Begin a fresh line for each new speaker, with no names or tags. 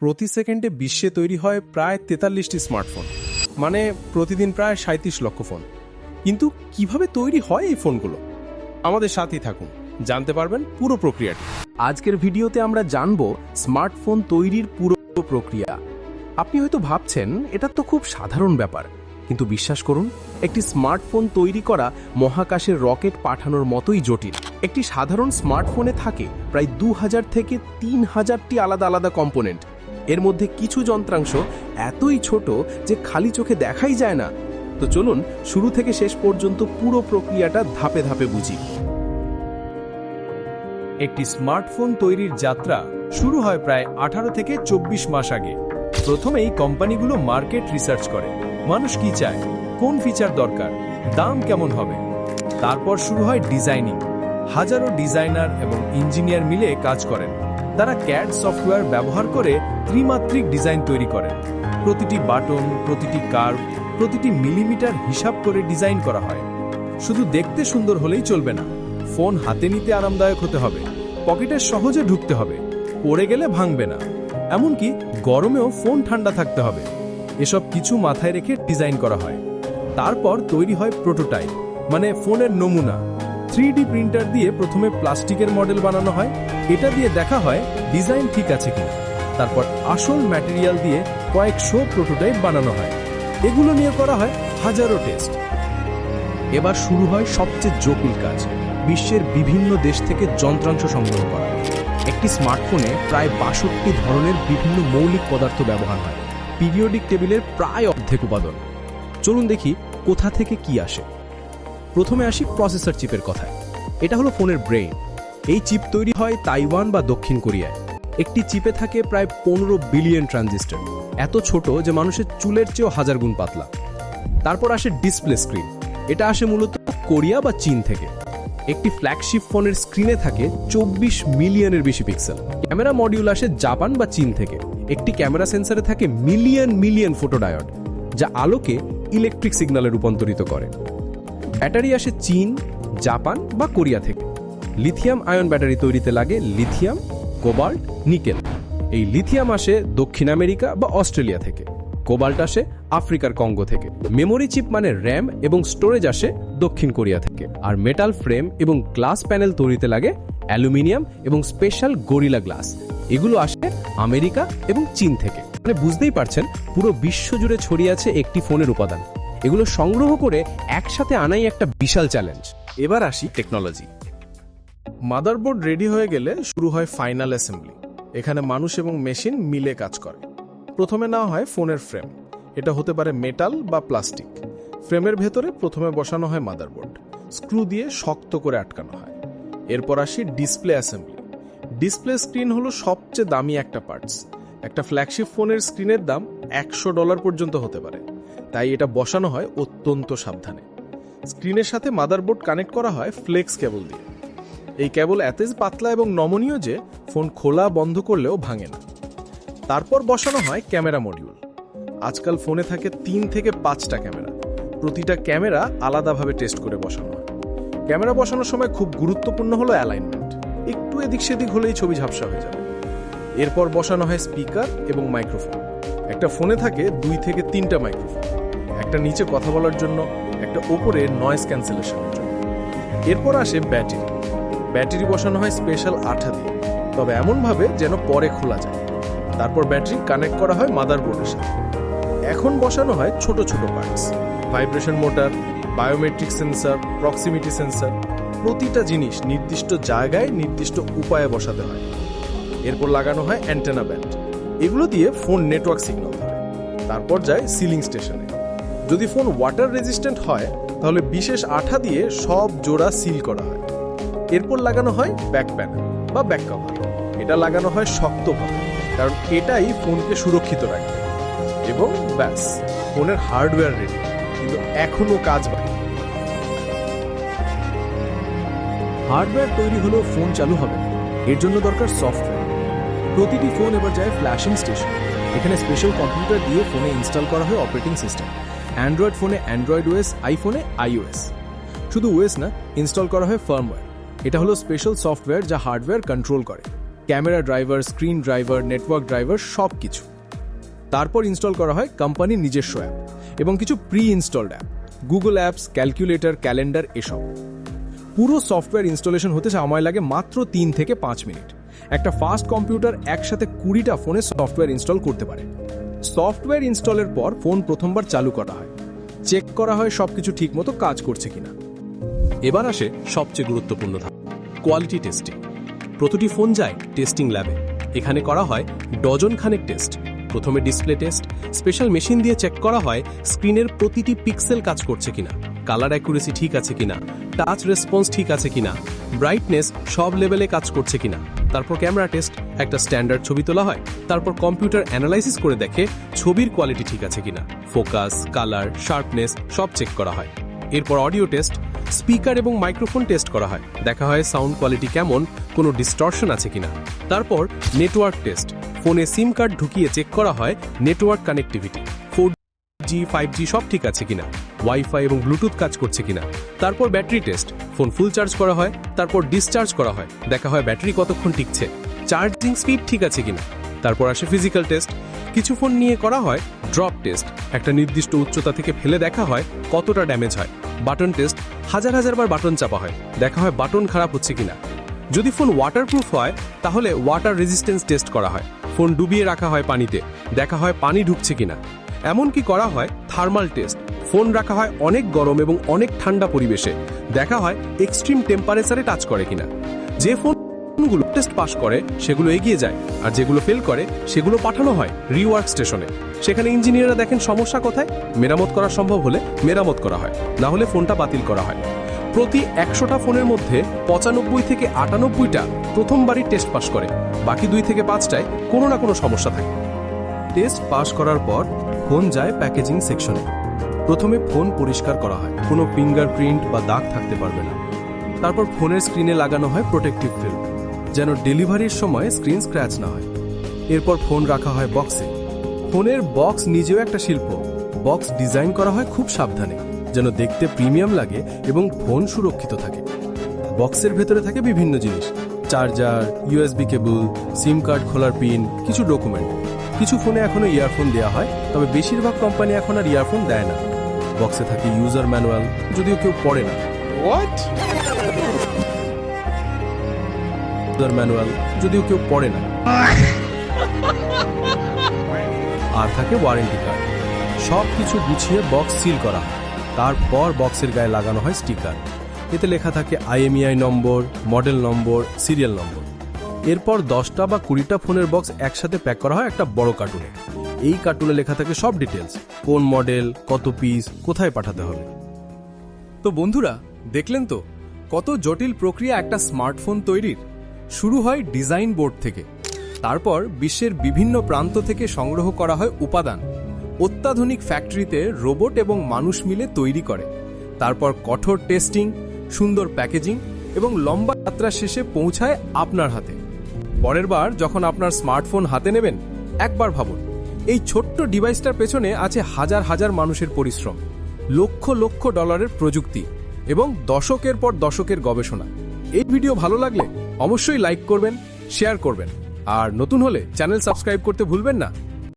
প্রতি সেকেন্ডে বিশ্বে তৈরি হয় প্রায় তেতাল্লিশটি স্মার্টফোন। মানে প্রতিদিন প্রায় সাঁত্রিশ লক্ষ ফোন। কিন্তু কীভাবে তৈরি হয় এই ফোনগুলো? আমাদের সাথেই থাকুন। জানতে পারবেন পুরো প্রক্রিয়াটি। আজকের ভিডিওতে আমরা জানব স্মার্টফোন তৈরির পুরো প্রক্রিয়া। আপনি হয়তো ভাবছেন, এটা তো খুব সাধারণ ব্যাপার। কিন্তু বিশ্বাস করুন, একটি স্মার্টফোন তৈরি করা মহাকাশের রকেট পাঠানোর মতোই জটিল। একটি সাধারণ স্মার্টফোনে থাকে প্রায় দু হাজার থেকে তিন হাজারটি আলাদা আলাদা কম্পোনেন্ট। এর মধ্যে কিছু যন্ত্রাংশ এতই ছোট যে খালি চোখে দেখাই যায় না। তো চলুন শুরু থেকে শেষ পর্যন্ত পুরো প্রক্রিয়াটা ধাপে ধাপে বুঝি। একটি স্মার্টফোন তৈরির যাত্রা শুরু হয় প্রায় আঠারো থেকে চব্বিশ মাস আগে। প্রথমেই কোম্পানিগুলো মার্কেট রিসার্চ করে, মানুষ কি চায়, কোন ফিচার দরকার, দাম কেমন হবে। তারপর শুরু হয় ডিজাইনিং। হাজারো ডিজাইনার এবং ইঞ্জিনিয়ার মিলে কাজ করেন। তারা ক্যাড সফটওয়্যার ব্যবহার করে ত্রিমাত্রিক ডিজাইন তৈরি করেন। প্রতিটি বাটন, প্রতিটি কার্ভ, প্রতিটি মিলিমিটার হিসাব করে ডিজাইন করা হয়। শুধু দেখতে সুন্দর হলেই চলবে না, ফোন হাতে নিতে আরামদায়ক হতে হবে, পকেটে সহজে ঢুকতে হবে, পড়ে গেলে ভাঙবে না। এমনকি গরমেও ফোন ঠান্ডা থাকতে হবে। এসব কিছু মাথায় রেখে ডিজাইন করা হয়। তারপর তৈরি হয় প্রোটোটাইপ মানে ফোনের নমুনা। থ্রি প্রিন্টার দিয়ে প্রথমে প্লাস্টিকের মডেল বানানো হয়। এটা দিয়ে দেখা হয় ডিজাইন ঠিক আছে কিনা। তারপর আসল ম্যাটেরিয়াল দিয়ে কয়েকশো প্রোটোটাইপ বানানো হয়। এগুলো নিয়ে করা হয় হাজারো টেস্ট। এবার শুরু হয় সবচেয়ে জটিল কাজ, বিশ্বের বিভিন্ন দেশ থেকে যন্ত্রাংশ সংগ্রহ করা। একটি স্মার্টফোনে প্রায় বাষট্টি ধরনের বিভিন্ন মৌলিক পদার্থ ব্যবহার হয়। পিরিয়ডিক টেবিলের প্রায় অর্ধেক উপাদান। চলুন দেখি কোথা থেকে কি আসে। প্রথমে আসি প্রসেসর চিপের কথায়। এটা হলো ফোনের ব্রেইন এই চিপ তৈরি হয় তাইওয়ান বা দক্ষিণ কোরিয়ায়। একটি চিপে থাকে প্রায় পনেরো বিলিয়ন ট্রানজিস্টর এত ছোট যে মানুষের চুলের চেয়েও হাজার গুণ পাতলা। তারপর আসে ডিসপ্লে স্ক্রিন এটা আসে মূলত কোরিয়া বা চীন থেকে। একটি ফ্ল্যাগশিপ ফোনের স্ক্রিনে থাকে চব্বিশ মিলিয়নের বেশি পিক্সেল ক্যামেরা মডিউল আসে জাপান বা চীন থেকে। একটি ক্যামেরা সেন্সারে থাকে মিলিয়ন মিলিয়ন ফটোডায়ড যা আলোকে ইলেকট্রিক সিগন্যালে রূপান্তরিত করে। ব্যাটারি আসে চীন, জাপান বা কোরিয়া থেকে। লিথিয়াম আয়ন ব্যাটারি তৈরিতে লাগে লিথিয়াম, কোবাল্ট, নিকেল। এই লিথিয়াম আসে দক্ষিণ আমেরিকা বা অস্ট্রেলিয়া থেকে। কোবাল্ট আসে আফ্রিকার কঙ্গো থেকে। মেমোরি চিপ মানে র্যাম এবং স্টোরেজ আসে দক্ষিণ কোরিয়া থেকে। আর মেটাল ফ্রেম এবং গ্লাস প্যানেল তৈরিতে লাগে অ্যালুমিনিয়াম এবং স্পেশাল গরিলা গ্লাস। এগুলো আসে আমেরিকা এবং চীন থেকে। মানে বুঝতেই পারছেন, পুরো বিশ্ব জুড়ে ছড়িয়ে আছে একটি ফোনের উপাদান। এগুলো সংগ্রহ করে একসাথে আনাই একটা বিশাল চ্যালেঞ্জ এবার আসি টেকনোলজি মাদারবোর্ড রেডি হয়ে গেলে শুরু হয় ফাইনাল অ্যাসেম্বলি এখানে মানুষ এবং মেশিন মিলে কাজ করে। প্রথমে নেওয়া হয় ফোনের ফ্রেম এটা হতে পারে মেটাল বা প্লাস্টিক ফ্রেমের ভেতরে প্রথমে বসানো হয় মাদারবোর্ড স্ক্রু দিয়ে শক্ত করে আটকানো হয়। এরপর আসি ডিসপ্লে অ্যাসেম্বলি ডিসপ্লে স্ক্রিন হলো সবচেয়ে দামি একটা পার্টস একটা ফ্ল্যাগশিপ ফোনের স্ক্রিনের দাম একশো ডলার পর্যন্ত হতে পারে। তাই এটা বসানো হয় অত্যন্ত সাবধানে। স্ক্রিনের সাথে মাদারবোর্ড কানেক্ট করা হয় ফ্লেক্স কেবল দিয়ে। এই কেবল এতই পাতলা এবং নমনীয় যে ফোন খোলা বন্ধ করলেও ভাঙে না। তারপর বসানো হয় ক্যামেরা মডিউল। আজকাল ফোনে থাকে তিন থেকে পাঁচটা ক্যামেরা। প্রতিটা ক্যামেরা আলাদাভাবে টেস্ট করে বসানো হয়। ক্যামেরা বসানোর সময় খুব গুরুত্বপূর্ণ হলো অ্যালাইনমেন্ট। একটু এদিক সেদিক হলেই ছবি ঝাপসা হয়ে যাবে। এরপর বসানো হয় স্পিকার এবং মাইক্রোফোন। একটা ফোনে থাকে দুই থেকে তিনটা মাইক্রোফোন। একটা নিচে কথা বলার জন্য, একটা ওপরে নয়েজ ক্যান্সেলেশনের জন্য। এরপর আসে ব্যাটারি ব্যাটারি বসানো হয় স্পেশাল আঠা দিয়ে। তবে এমনভাবে যেন পরে খোলা যায়। তারপর ব্যাটারি কানেক্ট করা হয় মাদারবোর্ডের সাথে। এখন বসানো হয় ছোট ছোট parts vibration motor biometric sensor proximity sensor প্রতিটা জিনিস নির্দিষ্ট জায়গায়, নির্দিষ্ট উপায়ে বসাতে হয়। এরপর লাগানো হয় অ্যান্টেনা ব্যান্ড এগুলো দিয়ে ফোন নেটওয়ার্ক সিগন্যাল ধরে তারপর যায় সিলিং স্টেশনে যদি ফোন ওয়াটার রেজিস্ট্যান্ট হয়, তাহলে বিশেষ আঠা দিয়ে সব জোড়া সিল করা হয়। এরপর লাগানো হয় ব্যাক প্যানেল বা ব্যাক কভার এটা লাগানো হয় শক্তভাবে কারণ এটাই ফোনকে সুরক্ষিত রাখবে এবং ব্যাস ফোনের হার্ডওয়্যার রেডি কিন্তু এখনও কাজ বাকি। হার্ডওয়্যার তৈরি হলেও ফোন চালু হবে এর জন্য দরকার সফটওয়্যার প্রতিটি ফোন এবার যায় ফ্ল্যাশিং স্টেশন। এখানে স্পেশাল কম্পিউটার দিয়ে ফোনে ইনস্টল করা হয় অপারেটিং সিস্টেম অ্যান্ড্রয়েড ফোনে অ্যান্ড্রয়েড ওয়েস আইফোনে আইওএস শুধু ওএস না ইনস্টল করা হয় ফার্মওয়্যার এটা হলো স্পেশাল সফটওয়্যার যা হার্ডওয়্যার কন্ট্রোল করে। Camera driver screen driver network driver সব কিছু তারপর ইনস্টল করা হয় কোম্পানির নিজস্ব অ্যাপ এবং কিছু pre installed app Google apps calculator calendar এসব। পুরো সফটওয়্যার ইনস্টলেশন হতে সময় লাগে মাত্র তিন থেকে পাঁচ মিনিট। একটা ফাস্ট কম্পিউটার একসাথে কুড়িটা ফোনে সফটওয়্যার ইনস্টল করতে পারে। সফটওয়্যার ইনস্টলের পর ফোন প্রথমবার চালু করা হয়। চেক করা হয় সব সবকিছু ঠিকমতো কাজ করছে কিনা।
এবার আসে সবচেয়ে গুরুত্বপূর্ণ ধাপ কোয়ালিটি টেস্টিং প্রতিটি ফোন যায় টেস্টিং ল্যাবে এখানে করা হয় ডজন খানেক টেস্ট প্রথমে ডিসপ্লে টেস্ট স্পেশাল মেশিন দিয়ে চেক করা হয় স্ক্রিনের প্রতিটি পিক্সেল কাজ করছে কিনা। কালার অ্যাকুরেসি ঠিক আছে কিনা। টাচ রেসপন্স ঠিক আছে কিনা। ব্রাইটনেস সব লেভেলে কাজ করছে কিনা। তারপর ক্যামেরা টেস্ট, একটা স্ট্যান্ডার্ড ছবি তোলা হয়, তারপর কম্পিউটার অ্যানালাইসিস করে দেখে ছবির কোয়ালিটি ঠিক আছে কিনা, ফোকাস, কালার, শার্পনেস, সব চেক করা হয়। এরপর অডিও টেস্ট, স্পিকার এবং মাইক্রোফোন টেস্ট করা হয়, দেখা হয় সাউন্ড কোয়ালিটি কেমন, কোনো ডিস্টরশন আছে কিনা। তারপর নেটওয়ার্ক টেস্ট, ফোনে সিম কার্ড ঢুকিয়ে চেক করা হয়, network connectivity, four G, five G সব ঠিক আছে কিনা। ওয়াইফাই এবং ব্লুটুথ কাজ করছে কিনা। তারপর battery test. Phone full charge করা হয়, তারপর ডিসচার্জ করা হয়। দেখা হয় ব্যাটারি কতক্ষণ টিকছে। চার্জিং স্পিড ঠিক আছে কিনা। তারপর আসে ফিজিক্যাল টেস্ট কিছু ফোন নিয়ে করা হয় ড্রপ টেস্ট একটা নির্দিষ্ট উচ্চতা থেকে ফেলে দেখা হয় কতটা ড্যামেজ হয়। বাটন টেস্ট হাজার হাজার বার বাটন চাপা হয়। দেখা হয় বাটন খারাপ হচ্ছে কিনা। যদি ফোন ওয়াটারপ্রুফ হয়, তাহলে ওয়াটার রেজিস্ট্যান্স টেস্ট করা হয়। ফোন ডুবিয়ে রাখা হয় পানিতে। দেখা হয় পানি ঢুকছে কিনা। এমনকি করা হয় থার্মাল টেস্ট ফোন রাখা হয় অনেক গরম এবং অনেক ঠান্ডা পরিবেশে। দেখা হয় এক্সট্রিম টেম্পারেচারে টাচ করে কিনা। যে ফোনগুলো টেস্ট পাস করে, সেগুলো এগিয়ে যায়, আর যেগুলো ফেল করে, সেগুলো পাঠানো হয় রিওয়ার্ক স্টেশনে সেখানে ইঞ্জিনিয়াররা দেখেন সমস্যা কোথায়, মেরামত করা সম্ভব হলে মেরামত করা হয়, না হলে ফোনটা বাতিল করা হয়। প্রতি একশোটা ফোনের মধ্যে পঁচানব্বই থেকে আটানব্বইটা প্রথমবারই টেস্ট পাস করে, বাকি দুই থেকে পাঁচটায় কোনো না কোনো সমস্যা থাকে। টেস্ট পাস করার পর ফোন যায় প্যাকেজিং সেকশনে প্রথমে ফোন পরিষ্কার করা হয়। কোনো ফিঙ্গারপ্রিন্ট বা দাগ থাকতে পারবে না। তারপর ফোনের স্ক্রিনে লাগানো হয় প্রোটেক্টিভ ফিল্ম যেন ডেলিভারির সময় স্ক্রিন স্ক্র্যাচ না হয়। এরপর ফোন রাখা হয় বক্সে ফোনের বক্স নিজেও একটা শিল্প। বক্স ডিজাইন করা হয় খুব সাবধানে, যেন দেখতে প্রিমিয়াম লাগে এবং ফোন সুরক্ষিত থাকে। বক্সের ভেতরে থাকে বিভিন্ন জিনিস। Charger USB cable SIM card খোলার পিন কিছু ডকুমেন্ট কিছু ফোনে এখনও ইয়ারফোন দেওয়া হয়, তবে বেশিরভাগ কোম্পানি এখন আর ইয়ারফোন দেয় না। বক্সে থাকে ইউজার ম্যানুয়াল যদিও কেউ পড়ে না। ইউজার ম্যানুয়াল যদিও কেউ পড়ে না। আর থাকে ওয়ারেন্টি কার্ড সব কিছু গুছিয়ে বক্স সিল করা হয়। তারপর বক্সের গায়ে লাগানো হয় স্টিকার এতে লেখা থাকে IMEI number model number serial number এরপর দশটা বা কুড়িটা ফোনের বক্স একসাথে প্যাক করা হয় একটা বড় কার্টুনে এই কার্টুনে লেখা থাকে সব ডিটেলস কোন মডেল কত পিস কোথায় পাঠাতে হবে। তো বন্ধুরা, দেখলেন তো? কত জটিল প্রক্রিয়া একটা স্মার্টফোন তৈরির। শুরু হয় ডিজাইন বোর্ড থেকে। তারপর বিশ্বের বিভিন্ন প্রান্ত থেকে সংগ্রহ করা হয় উপাদান। অত্যাধুনিক ফ্যাক্টরিতে রোবট এবং মানুষ মিলে তৈরি করে। তারপর কঠোর টেস্টিং সুন্দর প্যাকেজিং এবং লম্বা যাত্রা শেষে পৌঁছায় আপনার হাতে। পরের বার যখন আপনার স্মার্টফোন হাতে নেবেন, একবার ভাবুন এই ছোট্ট ডিভাইসটার পেছনে আছে হাজার হাজার মানুষের পরিশ্রম, লক্ষ লক্ষ ডলারের প্রযুক্তি এবং দশকের পর দশকের গবেষণা। এই ভিডিও ভালো লাগলে অবশ্যই লাইক করবেন, শেয়ার করবেন। আর নতুন হলে চ্যানেল সাবস্ক্রাইব করতে ভুলবেন না।